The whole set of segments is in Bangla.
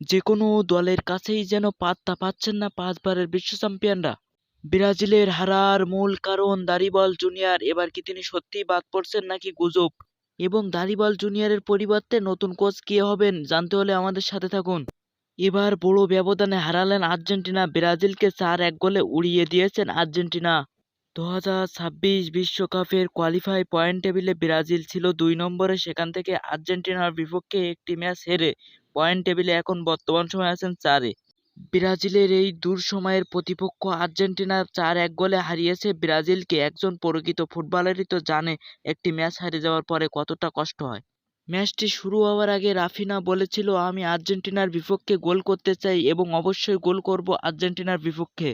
যে কোনো দলের কাছেই যেন পাত্তা পাচ্ছেন না পাঁচবারের বিশ্ব চ্যাম্পিয়নরা। ব্রাজিলের হারার মূল কারণ দারিবল জুনিয়র, এবার কি তিনি সত্যিই বাদ পড়ছেন নাকি গুজব? এবং দারিবল জুনিয়রের পরিবর্তে নতুন কোচ কে হবেন জানতে হলে আমাদের সাথে থাকুন। এবার বড় ব্যবধানে হারালেন আর্জেন্টিনা, ব্রাজিলকে চার এক গোলে উড়িয়ে দিয়েছেন আর্জেন্টিনা। দু হাজার ছাব্বিশ বিশ্বকাপের কোয়ালিফাই পয়েন্ট টেবিলে ব্রাজিল ছিল দুই নম্বরে, সেখান থেকে আর্জেন্টিনার বিপক্ষে একটি ম্যাচ হেরে পয়েন্ট টেবিলে এখন বর্তমান সময়ে আছেন চারে। ব্রাজিলের এই দূর সময়ের প্রতিপক্ষ আর্জেন্টিনা চার এক গোলে হারিয়েছে। ব্রাজিলকে একজন প্রকৃত ফুটবলারই তো জানে একটি ম্যাচ হারিয়ে যাওয়ার পরে কতটা কষ্ট হয়। ম্যাচটি শুরু হওয়ার আগে রাফিনা বলেছিল, আমি আর্জেন্টিনার বিপক্ষে গোল করতে চাই এবং অবশ্যই গোল করব আর্জেন্টিনার বিপক্ষে।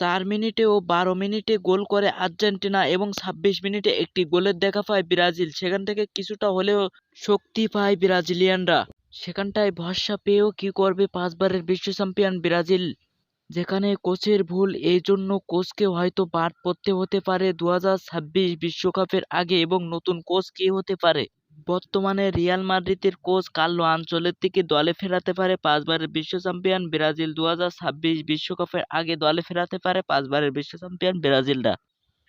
চার মিনিটে ও বারো মিনিটে গোল করে আর্জেন্টিনা এবং ছাব্বিশ মিনিটে একটি গোলের দেখা পায় ব্রাজিল। সেখান থেকে কিছুটা হলেও শক্তি পায় ব্রাজিলিয়ানরা। সেখানটায় ভরসা পেয়েও কি করবে পাঁচবারের বিশ্ব চ্যাম্পিয়ন ব্রাজিল? যেখানে কোচের ভুল এই জন্য কোচকে হয়তো বাদ পড়তে হতে পারে দু বিশ্বকাপের আগে এবং নতুন কোচ কে হতে পারে? বর্তমানে রিয়াল মাদ্রিদের কোচ কার্লো আনচেলত্তিকে দলে ফেরাতে পারে পাঁচবারের বিশ্ব চ্যাম্পিয়ন ব্রাজিল দু বিশ্বকাপের আগে দলে ফেরাতে পারে পাঁচবারের বিশ্ব চ্যাম্পিয়ন ব্রাজিলরা।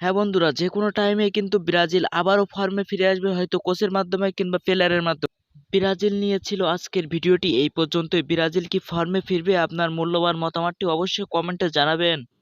হ্যাঁ বন্ধুরা যে কোনো টাইমে কিন্তু ব্রাজিল আবারও ফর্মে ফিরে আসবে, হয়তো কোচের মাধ্যমে কিংবা প্লেয়ারের মাধ্যমে। ব্রাজিল নিয়ে ছিল আজকের ভিডিওটি। এই পর্যন্তই। ব্রাজিল কি ফর্মে ফিরবে? আপনার মূল্যবান মতামতটি অবশ্যই কমেন্টে জানাবেন।